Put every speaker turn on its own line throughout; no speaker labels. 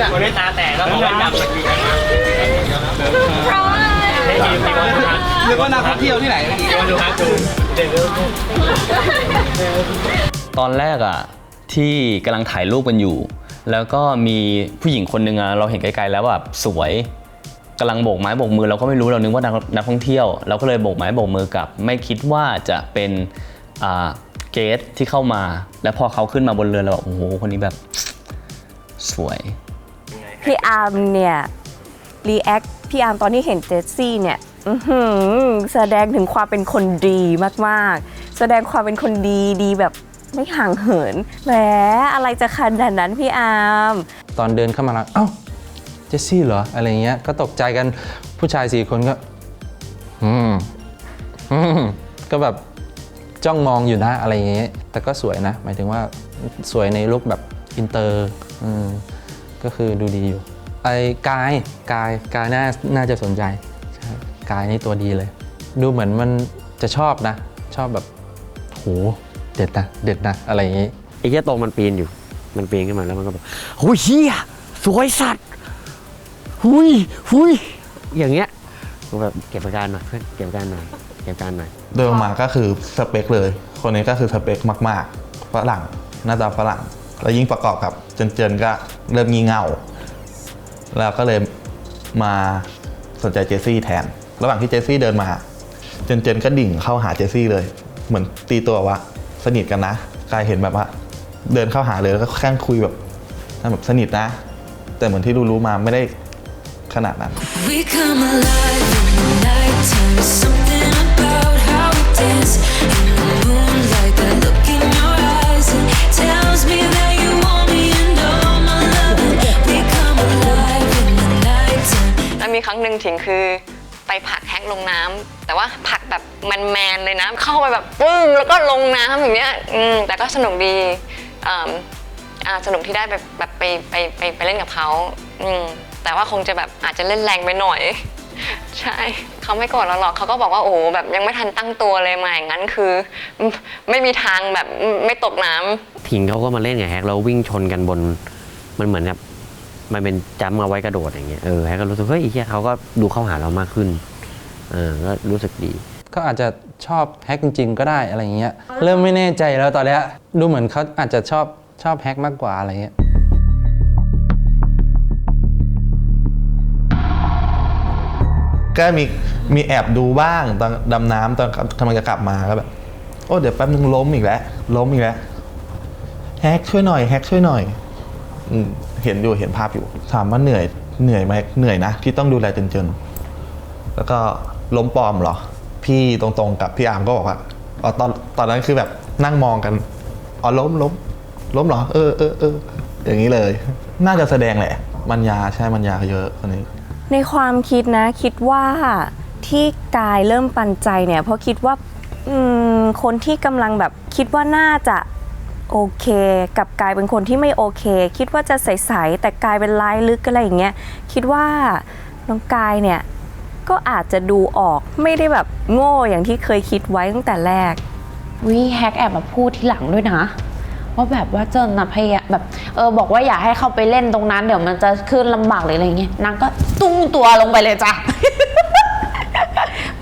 เนี่ย
คนนี้ตาแตกแล้วเขาไม่จำสกิลกันมา
เพราะว่า
ให้ทีมทีมวันดูฮัก
นึกว่านักท่องเที่ยวที่ไหนเมื่อกี้
ทีมวันดูฮักดูเด่นเลย
ตอนแรกอะที่กำลังถ่ายรูปกันอยู่ แล้วก็มีผู้หญิงคนหนึ่งอะเราเห็นไกลๆแล้วแบบสวยกำลังโบกไม้โบกมือเราก็ไม่รู้เรานึกว่านักนักท่องเที่ยวเราก็เลยโบกไม้โบกมือกลับ ไม่คิดว่าจะเป็นอ่าเกสที่เข้ามา แล้วพอเขาขึ้นมาบนเรือเราแบบโอ้โหคนนี้แบบสวย
พี่อาร์มเนี่ยรีแอคพี่อาร์มตอนที่เห็นเจสซี่เนี่ยแสดงถึงความเป็นคนดีมากๆ แสดงความเป็นคนดีดีแบบไม่ห่างเหินแหมอะไรจะขนาดนั้นพี่อาร์ม
ตอนเดินเข้ามาแล้วเอ้าเจสซี่เหรออะไรเงี้ยก็ตกใจกันผู้ชายสี่คนก็ อืมอืมก็แบบจ้องมองอยู่นะอะไรอย่างเงี้ยแต่ก็สวยนะ หมายถึงว่าสวยในลุคแบบอินเตอร์อืม ก็คือดูดีอยู่ไอ้กายกายกายน่าน่าจะสนใจใช่กายนี่ตัวดีเลย ดูเหมือนมันจะชอบนะ ชอบแบบโหเด็ดนะเด็ดนะอะไรอย่างงี้
ไอ้เหี้ยตรงมันปีนอยู่ มันปีนขึ้นมาแล้วมันก็แบบโอ้ยเฮียสวยสัตว์หุยหุยอย่างเงี้ยกูแบบเก็บอาการหน่อยเพื่อนเก็บอาการหน่อยเก็บอาการหน่อย
เดินมาก็คือสเปคเลย คนนี้ก็คือสเปคมากๆฝรั่งหน้าตาฝรั่ง แล้วยิ่งประกอบกับเจนๆก็เริ่มงี่เง่า แล้วก็เลยมาสนใจเจสซี่แทน ระหว่างที่เจสซี่เดินมา เจนๆก็ดิ่งเข้าหาเจสซี่เลย เหมือนตีตัวว่าสนิทกันนะกลายเห็นแบบว่า เดินเข้าหาเลยแล้วก็แค่คุยแบบแบบสนิทนะ แต่เหมือนที่รู้ๆมาไม่ได้ขนาดนั้น
We come alive
รั้งหนึ่งถิงคือไปผักแฮกลงน้ำแต่ว่าผักแบบมันแมนเลยนะเข้าไปแบบปึ้งแล้วก็ลงน้ำอย่างเงี้ยอืมแต่ก็สนุกดีอ่าสนุกที่ได้แบบแบบไปไปไปไปเล่นกับเขาอืมแต่ว่าคงจะแบบอาจจะเล่นแรงไปหน่อย ใช่เขาไม่กรธเราหรอกเขาก็บอกว่าโอ้แบบยังไม่ทันตั้งตัวเลยมาอย่างนั้นคือ ไม่มีทางแบบไม่ตกน้ำ
ทิงเขาก็มาเล่นกับแฮกแล้ววิ่งชนกันบน มันเหมือนแบบ มันเป็นจัมป์เอาไว้กระโดดอย่างเงี้ยเออแฮกก็รู้สึกเฮ้ยไอ้เหี้ยเขาก็ดูเข้าหาเรามากขึ้นเออก็รู้สึกดี
ก็อาจจะชอบแฮกจริง ๆ ก็ได้อะไรเงี้ยเริ่มไม่แน่ใจแล้วตอนเนี้ยดูเหมือนเขาอาจจะชอบชอบแฮกมากกว่าอะไรเงี้ย
ก็มีมีแอบดูบ้างตอนดำน้ำตอนกำลังจะกลับมาก็แบบ โอ้เดี๋ยวแป๊บนึงล้มอีกแล้วล้มอีกแล้วแฮกช่วยหน่อยแฮกช่วยหน่อยอืม เห็นอยู่เห็นภาพอยู่ ถามว่าเหนื่อยเหนื่อยไหมเหนื่อยนะ ที่ต้องดูแลจนๆแล้วก็ล้มปลอมเหรอ พี่ตรงๆกับพี่อาร์มก็บอกว่าอ๋อตอนตอนนั้นคือแบบนั่งมองกันอ๋อล้มล้มล้มเหรอเออเออเอออย่างนี้เลย น่าจะแสดงแหละ มันยาใช่มันยาเยอะคนนี้
ในความคิดนะคิดว่าที่กายเริ่มปันใจเนี่ย เพราะคิดว่าอืมคนที่กำลังแบบคิดว่าน่าจะ โอเค กับกายเป็นคนที่ไม่โอเค คิดว่าจะใสๆแต่กลายเป็นร้ายลึกอะไรอย่างเงี้ยคิดว่าน้องกายเนี่ยก็อาจจะดูออกไม่ได้แบบโง่อย่างที่เคยคิดไว้ตั้งแต่แรก
วิแฮกแอบมาพูดทีหลังด้วยนะว่าแบบว่าเจนนะพยายามแบบเออบอกว่าอย่าให้เข้าไปเล่นตรงนั้น เดี๋ยวมันจะขึ้นลำบากหรืออะไรเงี้ยนางก็ตุ้งตัวลงไปเลยจ้ะ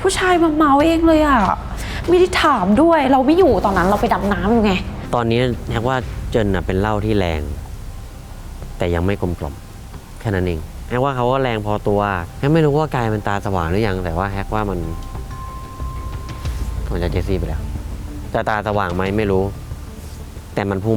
ผู้ชายมาเมาเองเลยอะไม่ได้ถามด้วย เราไม่อยู่ตอนนั้นเราไปดำน้ำอยู่ไง
ตอนนี้แฮกว่าเจนเป็นเหล้าที่แรง แต่ยังไม่กลมกล่อมแค่นั้นเองแฮกว่าเขาก็แรงพอตัวแฮกไม่รู้ว่ากายมันตาสว่างหรือยัง แต่ว่าแฮกว่ามันมันจะเจสซี่ไปแล้วจะตาสว่างไหมไม่รู้ แต่มันพุ่ง